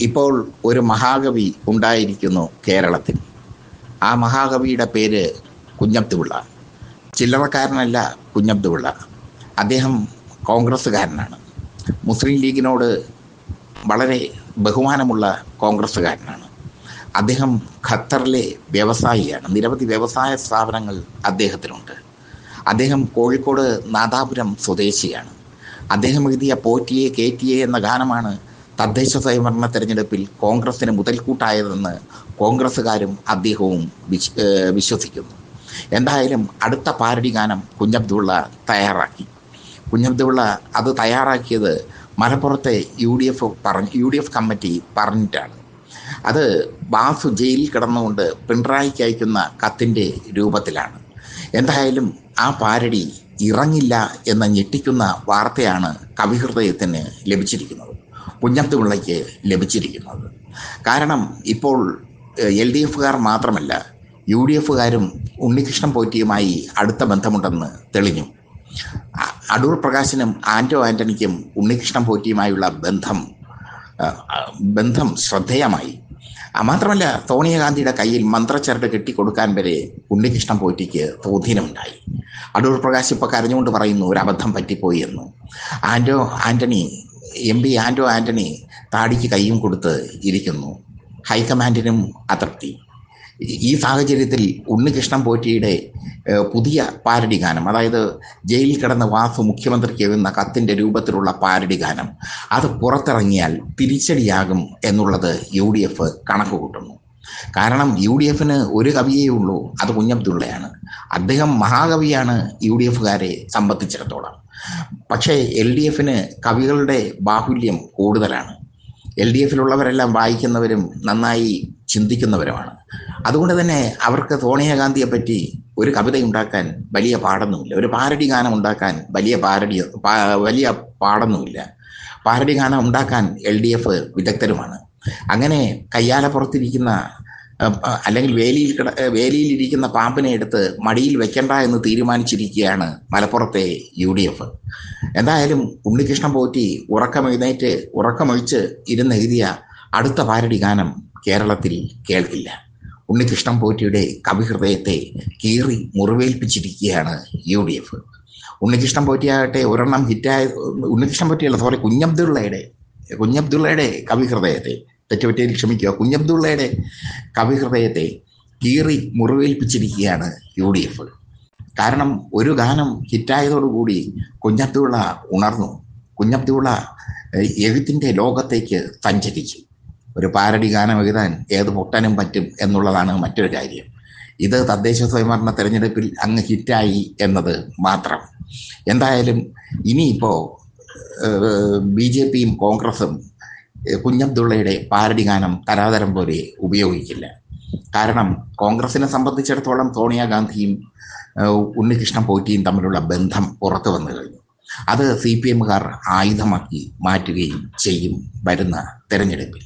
ഇപ്പോൾ ഒരു മഹാകവി ഉണ്ടായിരിക്കുന്നു കേരളത്തിൽ. ആ മഹാകവിയുടെ പേര് കുഞ്ഞബ്ദുള്ള. ചില്ലറക്കാരനല്ല കുഞ്ഞബ്ദുള്ള. അദ്ദേഹം കോൺഗ്രസ്സുകാരനാണ്. മുസ്ലിം ലീഗിനോട് വളരെ ബഹുമാനമുള്ള കോൺഗ്രസ്സുകാരനാണ്. അദ്ദേഹം ഖത്തറിലെ വ്യവസായിയാണ്. നിരവധി വ്യവസായ സ്ഥാപനങ്ങൾ അദ്ദേഹത്തിനുണ്ട്. അദ്ദേഹം കോഴിക്കോട് നാദാപുരം സ്വദേശിയാണ്. അദ്ദേഹം എഴുതിയ പോറ്റിയെ കേറ്റിയെ എന്ന ഗാനമാണ് തദ്ദേശ സ്വയംഭരണ തെരഞ്ഞെടുപ്പിൽ കോൺഗ്രസിന് മുതൽക്കൂട്ടായതെന്ന് കോൺഗ്രസ്സുകാരും അദ്ദേഹവും വിശ് വിശ്വസിക്കുന്നു. എന്തായാലും അടുത്ത പാരടി ഗാനം കുഞ്ഞബ്ദുള്ള തയ്യാറാക്കി. കുഞ്ഞബ്ദുള്ള അത് തയ്യാറാക്കിയത് മലപ്പുറത്തെ യു ഡി എഫ് പറഞ്ഞ് യു ഡി എഫ് കമ്മിറ്റി പറഞ്ഞിട്ടാണ്. അത് ബാസു ജയിലിൽ കിടന്നുകൊണ്ട് പിണറായിക്ക് അയക്കുന്ന കത്തിന്റെ രൂപത്തിലാണ്. എന്തായാലും ആ പാരടി ഇറങ്ങില്ല എന്ന ഞെട്ടിക്കുന്ന വാർത്തയാണ് കവിഹൃദയത്തിന് ലഭിച്ചിരിക്കുന്നത്. കുഞ്ഞബ്ദുള്ളയ്ക്ക് ലഭിച്ചിരിക്കുന്നത്. കാരണം ഇപ്പോൾ എൽ ഡി എഫുകാർ മാത്രമല്ല യു ഡി എഫുകാരും ഉണ്ണികൃഷ്ണൻ പോറ്റിയുമായി അടുത്ത ബന്ധമുണ്ടെന്ന് തെളിഞ്ഞു. അടൂർ പ്രകാശിനും ആന്റോ ആന്റണിക്കും ഉണ്ണികൃഷ്ണൻ പോറ്റിയുമായുള്ള ബന്ധം ബന്ധം ശ്രദ്ധേയമായി. മാത്രമല്ല സോണിയാഗാന്ധിയുടെ കയ്യിൽ മന്ത്രച്ചരട് കെട്ടിക്കൊടുക്കാൻ വരെ ഉണ്ണികൃഷ്ണൻ പോറ്റിക്ക് തോതിനുണ്ടായി അടൂർ പ്രകാശ് ഇപ്പോൾ കരഞ്ഞുകൊണ്ട് പറയുന്നു ഒരു അബദ്ധം പറ്റിപ്പോയി എന്ന്. ആന്റോ ആന്റണി എം പി ആന്റോ ആന്റണി താടിക്ക് കൈയും കൊടുത്ത് ഇരിക്കുന്നു. ഹൈക്കമാൻഡിനും അതൃപ്തി. ഈ- ഈ സാഹചര്യത്തിൽ ഉണ്ണികൃഷ്ണൻ പോറ്റിയുടെ പുതിയ പാരടി ഗാനം അതായത് ജയിലിൽ കിടന്ന വാസു മുഖ്യമന്ത്രിക്ക് എഴുതുന്ന കത്തിന്റെ രൂപത്തിലുള്ള പാരടി ഗാനം അത് പുറത്തിറങ്ങിയാൽ തിരിച്ചടിയാകും എന്നുള്ളത് യു ഡി എഫ് കണക്ക് കൂട്ടുന്നു കാരണം യു ഡി എഫിന് ഒരു കവിയേ ഉള്ളൂ അത് കുഞ്ഞബ്ദുള്ളയാണ്. അദ്ദേഹം മഹാകവിയാണ് യു ഡി എഫുകാരെ സംബന്ധിച്ചിടത്തോളം. പക്ഷേ എൽ ഡി എഫിന് കവികളുടെ ബാഹുല്യം കൂടുതലാണ്. എൽ ഡി എഫിലുള്ളവരെല്ലാം വായിക്കുന്നവരും നന്നായി ചിന്തിക്കുന്നവരുമാണ്. അതുകൊണ്ട് തന്നെ അവർക്ക് സോണിയാഗാന്ധിയെ പറ്റി ഒരു കവിത ഉണ്ടാക്കാൻ വലിയ പാടൊന്നുമില്ല. ഒരു പാരടി ഗാനം ഉണ്ടാക്കാൻ വലിയ പാരടി വലിയ പാടൊന്നുമില്ല. പാരടി ഗാനം ഉണ്ടാക്കാൻ എൽ ഡി എഫ് വിദഗ്ധരുമാണ്. അങ്ങനെ കയ്യാലപ്പുറത്തിരിക്കുന്ന അല്ലെങ്കിൽ വേലിയിൽ കിട വേലിയിലിരിക്കുന്ന പാമ്പിനെ എടുത്ത് മടിയിൽ വെക്കണ്ട എന്ന് തീരുമാനിച്ചിരിക്കുകയാണ് മലപ്പുറത്തെ യു ഡി എഫ് എന്തായാലും ഉണ്ണികൃഷ്ണൻ പോറ്റി ഉറക്കമെഴുന്നേറ്റ് ഉറക്കമൊഴിച്ച് ഇരുന്നെഴുതിയ അടുത്ത പാരടി ഗാനം കേരളത്തിൽ കേൾക്കില്ല. ഉണ്ണികൃഷ്ണൻ പോറ്റിയുടെ കവിഹൃദയത്തെ കീറി മുറിവേൽപ്പിച്ചിരിക്കുകയാണ് യു ഡി എഫ് ഉണ്ണികൃഷ്ണൻ പോറ്റിയാകട്ടെ ഒരെണ്ണം ഹിറ്റായ ഉണ്ണികൃഷ്ണൻ പോറ്റിയല്ല സോറി കുഞ്ഞബ്ദുള്ളയുടെ കുഞ്ഞബ്ദുള്ളയുടെ കവിഹൃദയത്തെ തെറ്റുപറ്റിയതിൽ ക്ഷമിക്കുക. കുഞ്ഞബ്ദുള്ളയുടെ കവിഹൃദയത്തെ കീറി മുറിവേൽപ്പിച്ചിരിക്കുകയാണ് യു ഡി എഫ് കാരണം ഒരു ഗാനം ഹിറ്റായതോടുകൂടി കുഞ്ഞബ്ദുള്ള ഉണർന്നു. കുഞ്ഞബ്ദുള്ള എഴുത്തിന്റെ ലോകത്തേക്ക് സഞ്ചരിച്ചു. ഒരു പാരടി ഗാനം എഴുതാൻ ഏത് പൊട്ടനും പറ്റും എന്നുള്ളതാണ് മറ്റൊരു കാര്യം. ഇത് തദ്ദേശ സ്വയംഭരണ തെരഞ്ഞെടുപ്പിൽ അങ്ങ് ഹിറ്റായി എന്നത് മാത്രം. എന്തായാലും ഇനിയിപ്പോൾ ബി ജെ പിയും കോൺഗ്രസും കുഞ്ഞബ്ദുള്ളയുടെ പാരടി ഗാനം തരാതരം പോലെ ഉപയോഗിക്കില്ല. കാരണം കോൺഗ്രസിനെ സംബന്ധിച്ചിടത്തോളം സോണിയാഗാന്ധിയും ഗാന്ധിയും ഉണ്ണികൃഷ്ണൻ പോറ്റിയും തമ്മിലുള്ള ബന്ധം പുറത്തു വന്നു കഴിഞ്ഞു. അത് സി പി എമ്മുകാർ ആയുധമാക്കി മാറ്റുകയും ചെയ്യും വരുന്ന തെരഞ്ഞെടുപ്പിൽ.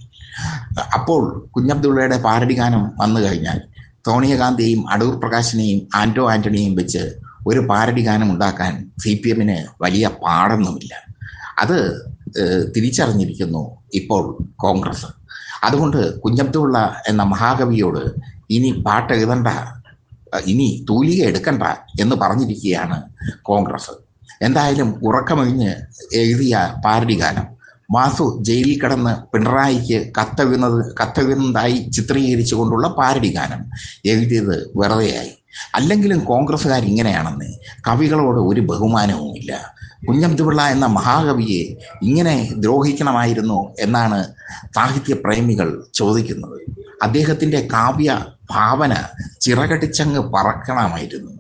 അപ്പോൾ കുഞ്ഞബ്ദുള്ളയുടെ പാരടി ഗാനം വന്നു കഴിഞ്ഞാൽ സോണിയാഗാന്ധിയെയും അടൂർ പ്രകാശിനെയും ആന്റോ ആന്റണിയെയും വെച്ച് ഒരു പാരടി ഗാനം ഉണ്ടാക്കാൻ സി പി എമ്മിന് വലിയ പാടൊന്നുമില്ല. അത് തിരിച്ചറിഞ്ഞിരിക്കുന്നു ഇപ്പോൾ കോൺഗ്രസ്. അതുകൊണ്ട് കുഞ്ഞബ്ദുള്ള എന്ന മഹാകവിയോട് ഇനി പാട്ട് എഴുതണ്ട ഇനി തൂലിക എടുക്കണ്ട എന്ന് പറഞ്ഞിരിക്കുകയാണ് കോൺഗ്രസ്. എന്തായാലും ഉറക്കമൊഴിഞ്ഞ് എഴുതിയ പാരടി ഗാനം വാസു ജയിലിൽ കിടന്ന് പിണറായിക്ക് കത്തെഴുതുന്നത് ചിത്രീകരിച്ചു ചിത്രീകരിച്ചുകൊണ്ടുള്ള പാരടി ഗാനം എഴുതിയത് വെറുതെയായി. അല്ലെങ്കിലും കോൺഗ്രസ്സുകാർ ഇങ്ങനെയാണെന്ന് കവികളോട് ഒരു ബഹുമാനവുമില്ല. കുഞ്ഞബ്ദുപിള്ള എന്ന മഹാകവിയെ ഇങ്ങനെ ദ്രോഹിക്കണമായിരുന്നു എന്നാണ് സാഹിത്യ പ്രേമികൾ ചോദിക്കുന്നത്. അദ്ദേഹത്തിന്റെ കാവ്യ ഭാവന ചിറകടിച്ചങ്ങ് പറക്കണമായിരുന്നു.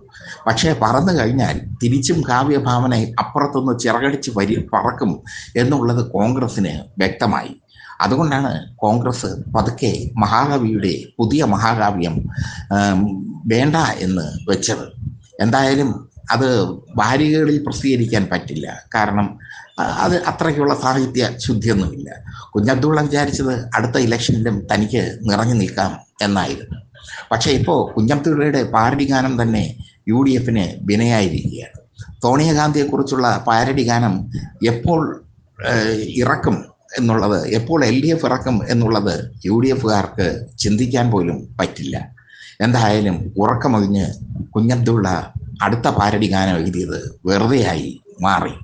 പക്ഷേ പറന്നു കഴിഞ്ഞാൽ തിരിച്ചും കാവ്യഭാവന അപ്പുറത്തുനിന്ന് ചിറകടിച്ച് വരി പറക്കും എന്നുള്ളത് കോൺഗ്രസ്സിന് വ്യക്തമായി. അതുകൊണ്ടാണ് കോൺഗ്രസ് പതുക്കെ മഹാകവിയുടെ പുതിയ മഹാകാവ്യം വേണ്ട എന്ന് വെച്ചത്. എന്തായാലും അത് വാരികകളിൽ പ്രസിദ്ധീകരിക്കാൻ പറ്റില്ല. കാരണം അത് അത്രയ്ക്കുള്ള സാഹിത്യ ശുദ്ധിയൊന്നുമില്ല. കുഞ്ഞബ്ദുള്ള വിചാരിച്ചത് അടുത്ത ഇലക്ഷനിലും തനിക്ക് നിറഞ്ഞു നിൽക്കാം എന്നായിരുന്നു. പക്ഷേ ഇപ്പോൾ കുഞ്ഞബ്ദുള്ളയുടെ പാരടി ഗാനം തന്നെ യു ഡി എഫിന് വിനയായിരിക്കുകയാണ്. സോണിയാഗാന്ധിയെക്കുറിച്ചുള്ള പാരടി ഗാനം എപ്പോൾ ഇറക്കും എന്നുള്ളത് എപ്പോൾ എൽ ഡി എഫ് ഇറക്കും എന്നുള്ളത് യു ഡി എഫുകാർക്ക് ചിന്തിക്കാൻ പോലും പറ്റില്ല. എന്തായാലും ഉറക്കമൊഴിഞ്ഞ് കുഞ്ഞബ്ദുള്ള അടുത്ത പാരടി ഗാനം എഴുതിയത് വെറുതെയായി മാറി.